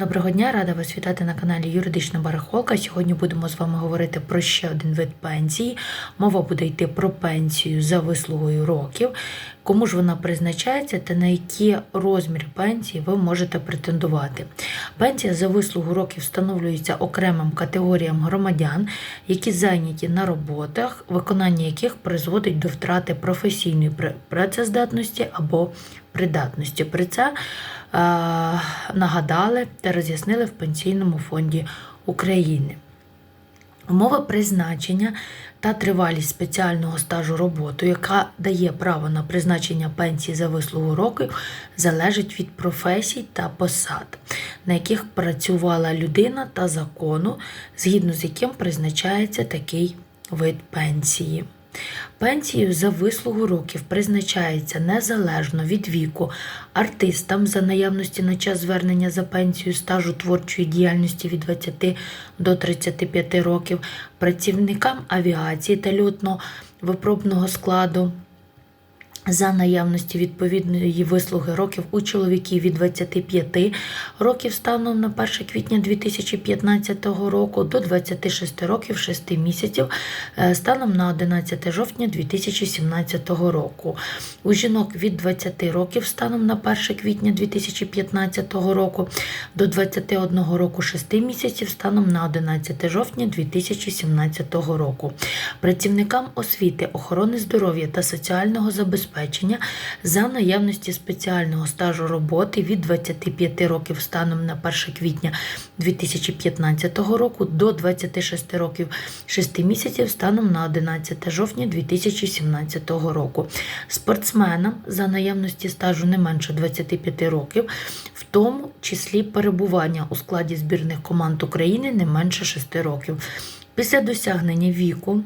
Доброго дня, рада вас вітати на каналі Юридична Барахолка. Сьогодні будемо з вами говорити про ще один вид пенсії. Мова буде йти про пенсію за вислугою років, кому ж вона призначається та на які розміри пенсії ви можете претендувати. Пенсія за вислугу років встановлюється окремим категоріям громадян, які зайняті на роботах, виконання яких призводить до втрати професійної пр- працездатності або придатності. При це нагадали та роз'яснили в Пенсійному фонді України. Умови призначення та тривалість спеціального стажу роботи, яка дає право на призначення пенсії за вислугу років, залежить від професій та посад, на яких працювала людина та закону, згідно з яким призначається такий вид пенсії. Пенсію за вислугу років призначається незалежно від віку артистам за наявності на час звернення за пенсію стажу творчої діяльності від 20 до 35 років, працівникам авіації та льотно-випробного складу. За наявності відповідної вислуги років у чоловіків від 25 років станом на 1 квітня 2015 року до 26 років 6 місяців е, станом на 11 жовтня 2017 року. У жінок від 20 років станом на 1 квітня 2015 року до 21 року 6 місяців станом на 11 жовтня 2017 року. Працівникам освіти, охорони здоров'я та соціального забезпечення за наявності спеціального стажу роботи від 25 років станом на 1 квітня 2015 року до 26 років 6 місяців станом на 11 жовтня 2017 року. Спортсменам за наявності стажу не менше 25 років, в тому числі перебування у складі збірних команд України не менше 6 років. Після досягнення віку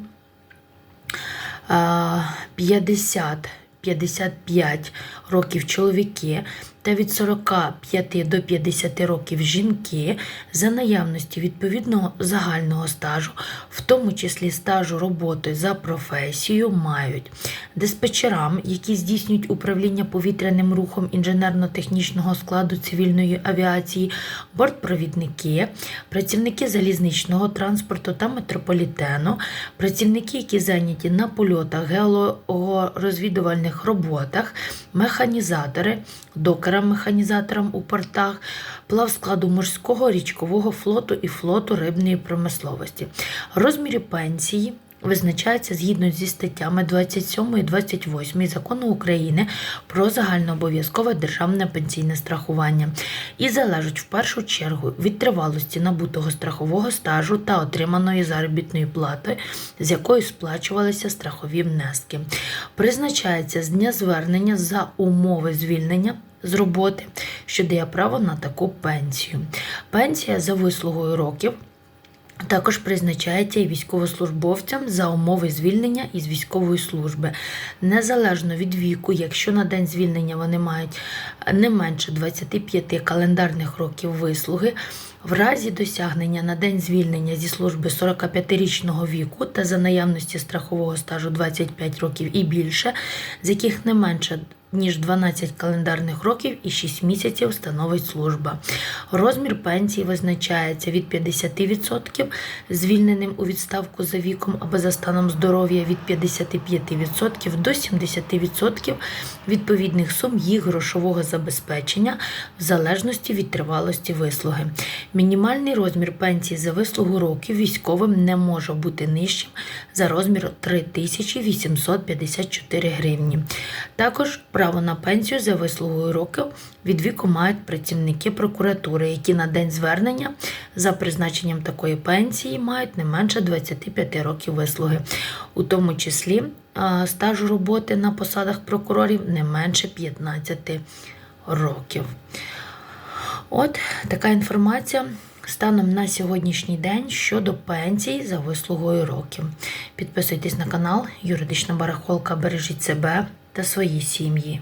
а, 50 55 років чоловіки та від 45 до 50 років жінки за наявності відповідного загального стажу, в тому числі стажу роботи за професією, мають диспетчерам, які здійснюють управління повітряним рухом інженерно-технічного складу цивільної авіації, бортпровідники, працівники залізничного транспорту та метрополітену, працівники, які зайняті на польотах, геологорозвідувальних роботах, механізатори, докерам-механізаторам у портах, плавскладу морського, річкового флоту і флоту рибної промисловості. розмірі пенсії визначаються згідно зі статтями 27 і 28 Закону України про загальнообов'язкове державне пенсійне страхування і залежать в першу чергу від тривалості набутого страхового стажу та отриманої заробітної плати, з якої сплачувалися страхові внески. Призначається з дня звернення за умови звільнення з роботи, що дає право на таку пенсію. Пенсія за вислугою років. Також призначається і військовослужбовцям за умови звільнення із військової служби. Незалежно від віку, якщо на день звільнення вони мають не менше 25 календарних років вислуги, в разі досягнення на день звільнення зі служби 45-річного віку та за наявності страхового стажу 25 років і більше, з яких не менше ніж 12 календарних років і 6 місяців становить служба. Розмір пенсії визначається від 50% звільненим у відставку за віком або за станом здоров'я від 55% до 70% відповідних сум їх грошового забезпечення в залежності від тривалості вислуги. Мінімальний розмір пенсії за вислугу років військовим не може бути нижчим за розмір 3854 гривні. Також право на пенсію за вислугою років від віку мають працівники прокуратури, які на день звернення за призначенням такої пенсії мають не менше 25 років вислуги, у тому числі а, стажу роботи на посадах прокурорів не менше 15 років. От така інформація станом на сьогоднішній день щодо пенсій за вислугою років. Підписуйтесь на канал Юридична барахолка. Бережіть себе та свої сім'ї.